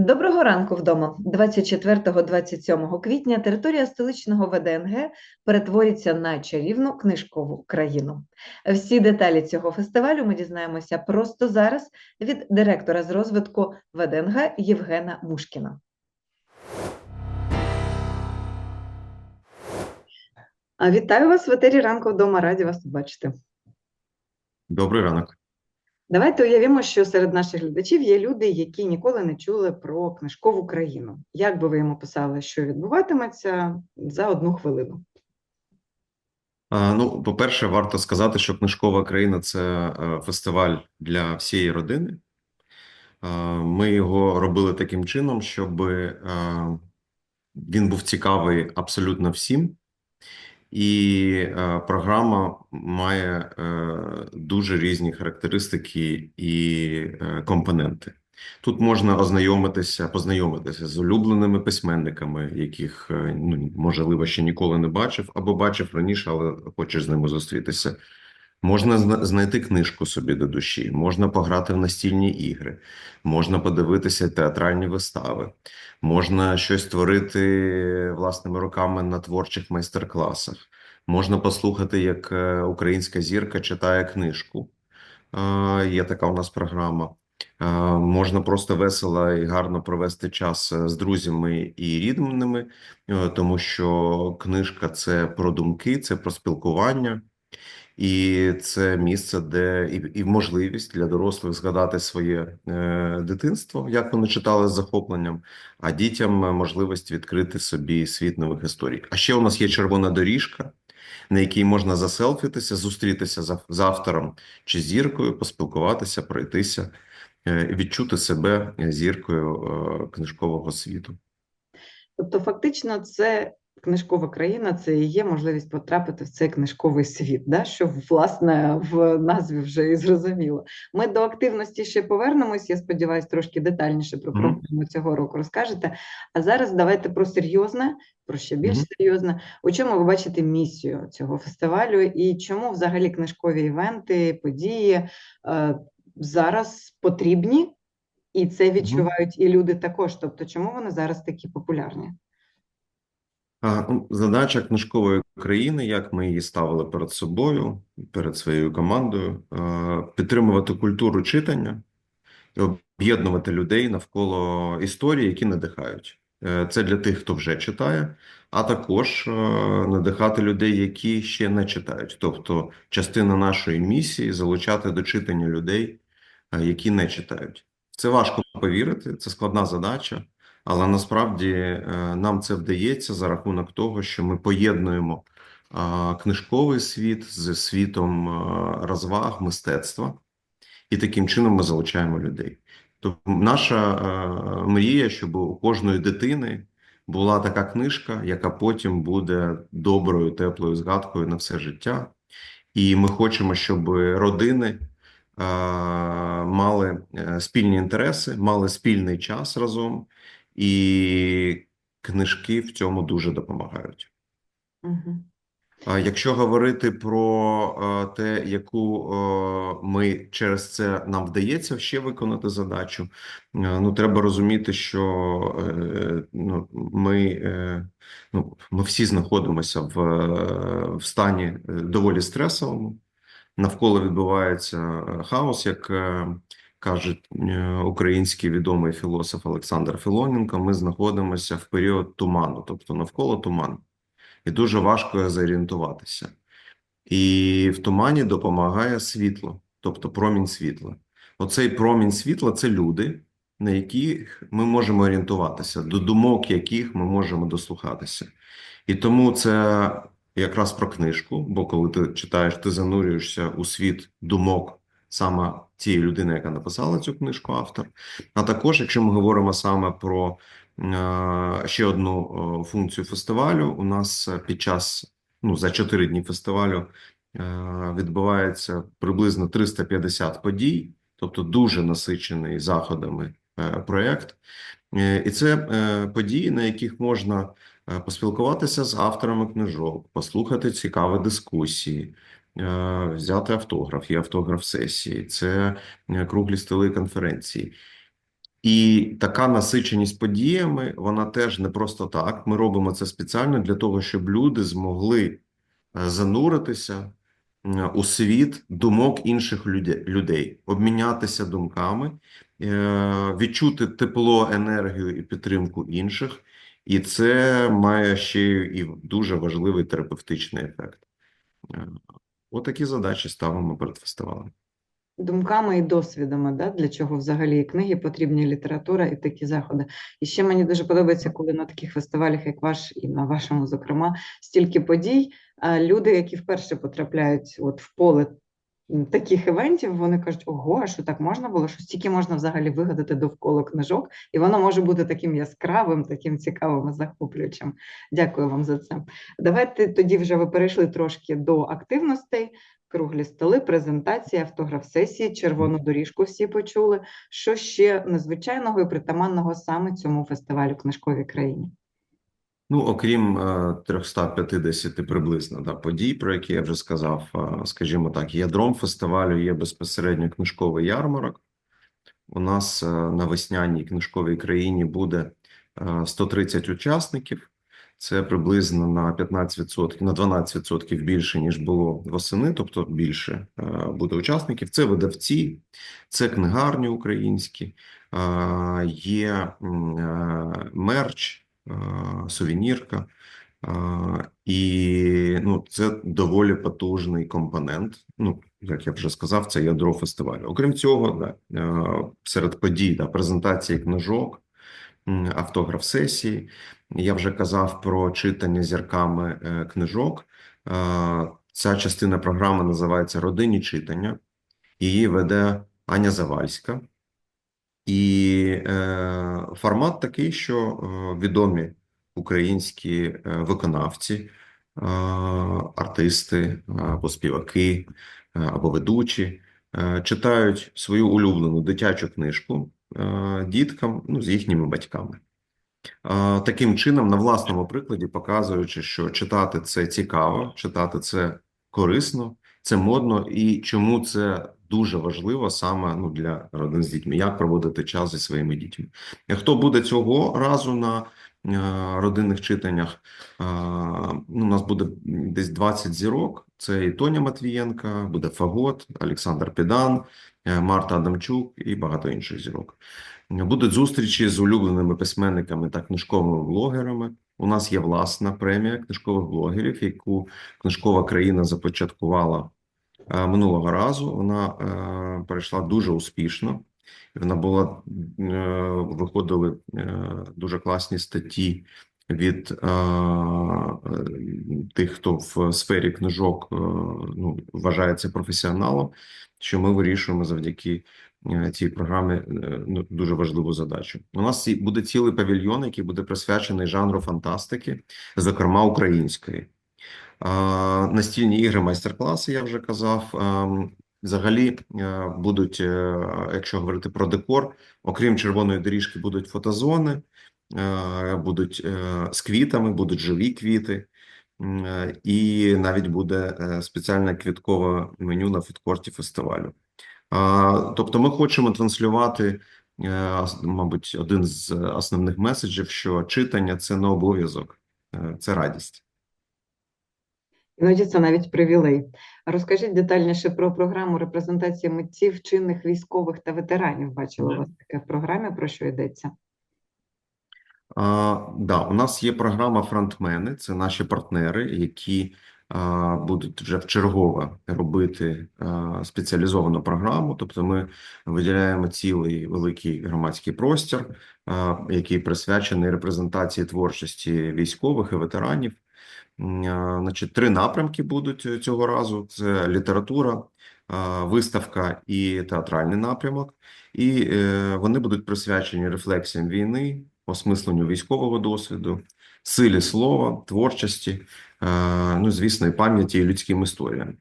Доброго ранку вдома. 24-27 квітня територія столичного ВДНГ перетвориться на чарівну книжкову країну. Всі деталі цього фестивалю ми дізнаємося просто зараз від директора з розвитку ВДНГ Євгена Мушкіна. Вітаю вас в етері ранку вдома. Раді вас бачити. Добрий ранок. Давайте уявімо, що серед наших глядачів є люди, які ніколи не чули про книжкову країну. Як би ви їм описали, що відбуватиметься за одну хвилину? А, Ну, по-перше, варто сказати, що книжкова країна це е, фестиваль для всієї родини. Ми його робили таким чином, щоб е, він був цікавий абсолютно всім. І е, програма має е, дуже різні характеристики і е, компоненти. Тут можна ознайомитися, познайомитися з улюбленими письменниками, яких е, ну можливо ще ніколи не бачив, або бачив раніше, але хочеш з ними зустрітися. Можна знайти книжку собі до душі, можна пограти в настільні ігри, можна подивитися театральні вистави, можна щось творити власними руками на творчих майстер-класах, можна послухати, як е, українська зірка читає книжку. Є така у нас програма. Можна просто весело і гарно провести час е, з друзями і рідними, е, тому що книжка це про думки, це про спілкування. І це місце, де і, і можливість для дорослих згадати своє е, дитинство, як вони читали з захопленням, а дітям е, можливість відкрити собі світ нових історій. А ще у нас є червона доріжка, на якій можна заселфітися, зустрітися за, з автором чи зіркою, поспілкуватися, пройтися, е, відчути себе зіркою е, книжкового світу. Тобто, фактично, це книжкова країна, це і є можливість потрапити в цей книжковий світ, да? що власне в назві вже і зрозуміло. Ми до активності ще повернемось. Я сподіваюся, трошки детальніше про програму цього року розкажете. А зараз давайте про серйозне, про ще більш серйозне. У чому ви бачите місію цього фестивалю і чому взагалі книжкові івенти, події е, зараз потрібні? І це відчувають і люди також. Тобто, чому вони зараз такі популярні? Ну, Задача книжкової країни, як ми її ставили перед собою, перед своєю командою, підтримувати культуру читання і об'єднувати людей навколо історії, які надихають. Е, Це для тих, хто вже читає, а також е, надихати людей, які ще не читають. Тобто, частина нашої місії залучати до читання людей, е, які не читають. Це важко повірити, це складна задача. Але насправді е, нам це вдається за рахунок того, що ми поєднуємо книжковий світ з світом розваг, мистецтва, і таким чином ми залучаємо людей. Тобто наша е, мрія, щоб у кожної дитини була така книжка, яка потім буде доброю, теплою згадкою на все життя. І ми хочемо, щоб родини е, мали спільні інтереси, мали спільний час разом, і книжки в цьому дуже допомагають. Угу. Якщо говорити про е, те, яку е, ми через це нам вдається ще виконати задачу, е, ну треба розуміти, що ну, ми, ну, ми всі знаходимося в, в стані доволі стресовому. Навколо відбувається хаос, як каже е, український відомий філософ Олександр Філоненко. Ми знаходимося в період туману, тобто навколо туману і дуже важко зорієнтуватися. І в тумані допомагає світло, тобто промінь світла. Оцей промінь світла це люди, на яких ми можемо орієнтуватися, до думок яких ми можемо дослухатися. І тому це якраз про книжку, бо коли ти читаєш, ти занурюєшся у світ думок саме тієї людини, яка написала цю книжку, автор. А також, якщо ми говоримо саме про Е, Ще одну е, функцію фестивалю. У нас е, під час ну за 4 дні фестивалю відбувається приблизно 350 подій, тобто дуже насичений заходами проєкт. І це події, на яких можна поспілкуватися з авторами книжок, послухати цікаві дискусії. Е, Взяти автограф, є автограф сесії, це е, круглі столи конференції. І така насиченість подіями, вона теж не просто так. Ми робимо це спеціально для того, щоб люди змогли е, зануритися у світ думок інших людей, обмінятися думками, відчути тепло, енергію і підтримку інших. І це має ще і дуже важливий терапевтичний ефект. Отакі задачі ставимо перед фестивалем. думками і досвідами, да? для чого взагалі і книги потрібні, і література і такі заходи. І ще мені дуже подобається, коли на таких фестивалях, як ваш, і на вашому, зокрема, стільки подій, люди, які вперше потрапляють от в поле таких івентів, вони кажуть, ого, а що так можна було, що стільки можна взагалі вигадати довкола книжок, і воно може бути таким яскравим, таким цікавим і захоплюючим. Дякую вам за це. Давайте тоді вже ви перейшли трошки до активностей круглі столи, презентації, автограф-сесії, червону доріжку всі почули. Що ще незвичайного і притаманного саме цьому фестивалю книжковій країні? Ну, окрім е, 350 приблизно да, подій, про які я вже сказав, е, скажімо так, ядром фестивалю є безпосередньо книжковий ярмарок. У нас е, на весняній книжковій країні буде е, 130 учасників. Це приблизно на 15%, на 12% більше, ніж було восени, тобто більше е, буде учасників. Це видавці, це книгарні українські, е, є е, мерч, е, сувенірка. е, І ну, це доволі потужний компонент. Ну, як я вже сказав, це ядро фестивалю. Окрім цього, да, е, серед подій да, презентації книжок, автограф-сесії. Я вже казав про читання зірками е, книжок. Е, Ця частина програми називається Родинні читання. Її веде Аня Завальська. І е, формат такий, що е, відомі українські е, виконавці, е, артисти або співаки, або ведучі читають свою улюблену дитячу книжку діткам, ну, з їхніми батьками. Таким чином, на власному прикладі, показуючи, що читати це цікаво, читати це корисно, це модно, і чому це дуже важливо саме ну, для родин з дітьми, як проводити час зі своїми дітьми. Хто буде цього разу на е, родинних читаннях? Е, ну, у нас буде десь 20 зірок. Це і Тоня Матвієнка, буде Фагот, Олександр Підан, е, Марта Адамчук і багато інших зірок. Будуть зустрічі з улюбленими письменниками та книжковими блогерами. У нас є власна премія книжкових блогерів, яку книжкова країна започаткувала е, минулого разу. Вона е, перейшла дуже успішно. Вона була е, виходили е, дуже класні статті від е, е, тих, хто в сфері книжок е, ну, вважається професіоналом, що ми вирішуємо завдяки е, цій програмі е, ну, дуже важливу задачу. У нас буде цілий павільйон, який буде присвячений жанру фантастики, зокрема української. Настільні ігри, майстер-класи, я вже казав. Ем, Взагалі е, будуть, е, якщо говорити про декор, окрім червоної доріжки, будуть фотозони, е, будуть з квітами, будуть живі квіти, і навіть буде спеціальне квіткове меню на фудкорті фестивалю. Тобто, ми хочемо транслювати, мабуть, один з основних меседжів, що читання це не обов'язок, це радість. Іноді це навіть привілей. Розкажіть детальніше про програму репрезентації митців, чинних військових та ветеранів. Бачила у вас таке в програмі, про що йдеться. А, да, у нас є програма «Фронтмени», це наші партнери, які а, будуть вже вчергове робити а, спеціалізовану програму. Тобто ми виділяємо цілий великий громадський простір, а, який присвячений репрезентації творчості військових і ветеранів. Значить, три напрямки будуть е, цього разу: це література, виставка і театральний напрямок. І е, вони будуть присвячені рефлексіям війни, осмисленню військового досвіду, силі слова, творчості, ну, звісно, і пам'яті і людським історіям.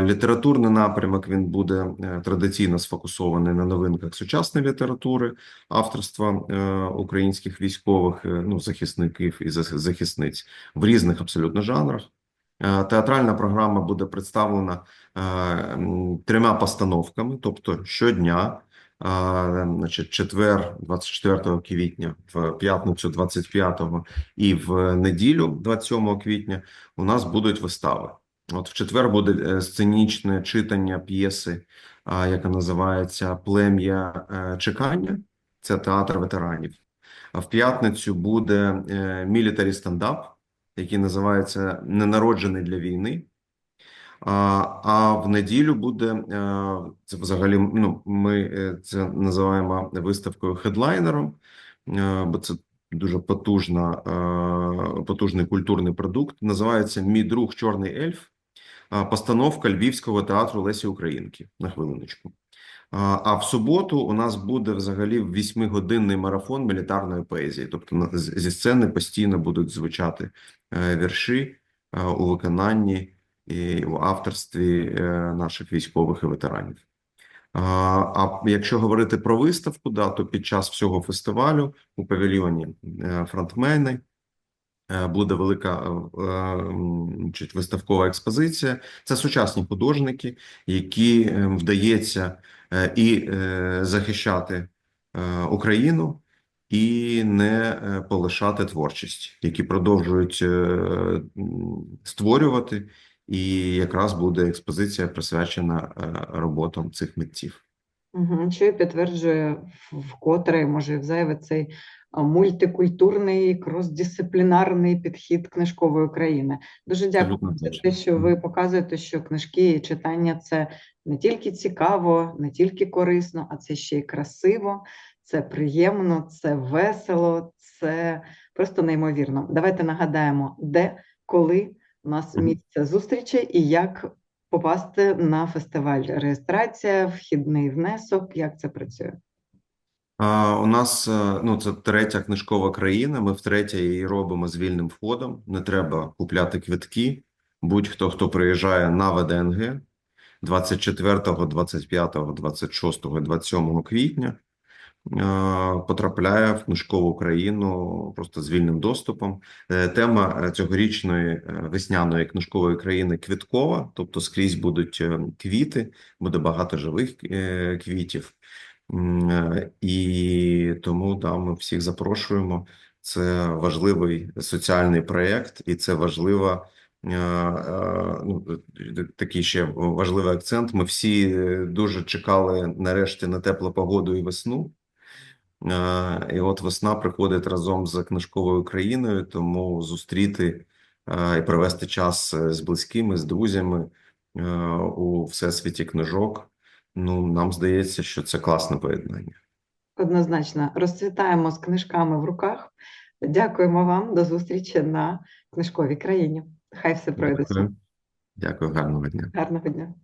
Літературний напрямок він буде е, традиційно сфокусований на новинках сучасної літератури, авторства е, українських військових, е, ну, захисників і захисниць в різних абсолютно жанрах. Театральна програма буде представлена трьома постановками, тобто щодня Значить, четвер, 24 квітня, в п'ятницю 25 і в неділю, 27 квітня, у нас будуть вистави. От в четвер буде е, сценічне читання п'єси, яка називається Плем'я е, чекання. Це театр ветеранів. А в п'ятницю буде мілітарі стендап, який називається Ненароджений для війни. А, а в неділю буде е, це взагалі. Ну, ми е, це називаємо виставкою хедлайнером, е, бо це дуже потужна, потужний культурний продукт. Називається Мій друг Чорний ельф. Постановка Львівського театру Лесі Українки на хвилиночку. А в суботу у нас буде взагалі восьмигодинний марафон мілітарної поезії. Тобто зі сцени постійно будуть звучати вірші у виконанні і в авторстві е, наших військових і ветеранів. А, якщо говорити про виставку, да, то під час всього фестивалю у павільйоні е, фронтмени е, буде велика виставкова експозиція. Це сучасні художники, які вдається і захищати Україну, і не полишати творчість, які продовжують створювати. І якраз буде експозиція присвячена е, роботам цих митців. Угу. Що і підтверджує вкотре, може, взайве цей а, мультикультурний, кросдисциплінарний підхід книжкової України. Дуже дякую Абсолютно за те, що ви показуєте, що книжки і читання це не тільки цікаво, не тільки корисно, а це ще й красиво, це приємно, це весело, це просто неймовірно. Давайте нагадаємо, де, коли у нас місце зустрічі і як попасти на фестиваль. Реєстрація, вхідний внесок, як це працює? А, у нас е, ну, це третя книжкова країна. Ми втретє її робимо з вільним входом. Не треба купляти квитки. Будь-хто, хто приїжджає на ВДНГ 24, 25, 26, 27 квітня, потрапляє в книжкову країну просто з вільним доступом. Е, Тема е, цьогорічної е, весняної книжкової країни квіткова, тобто скрізь будуть е, квіти, буде багато живих е, квітів. Е, І тому да, ми всіх запрошуємо. Це важливий соціальний проєкт, і це важлива е, е, ну, е, такий ще важливий акцент. Ми всі е, дуже чекали нарешті на теплу погоду і весну. Е, І от весна приходить разом з книжковою країною, тому зустріти е, і провести час е, з близькими, з друзями у всесвіті книжок. Ну, нам здається, що це класне поєднання. Однозначно, розцвітаємо з книжками в руках. Дякуємо вам. До зустрічі на книжковій країні. Хай все пройде. Дякую. Дякую, гарного дня. Гарного дня.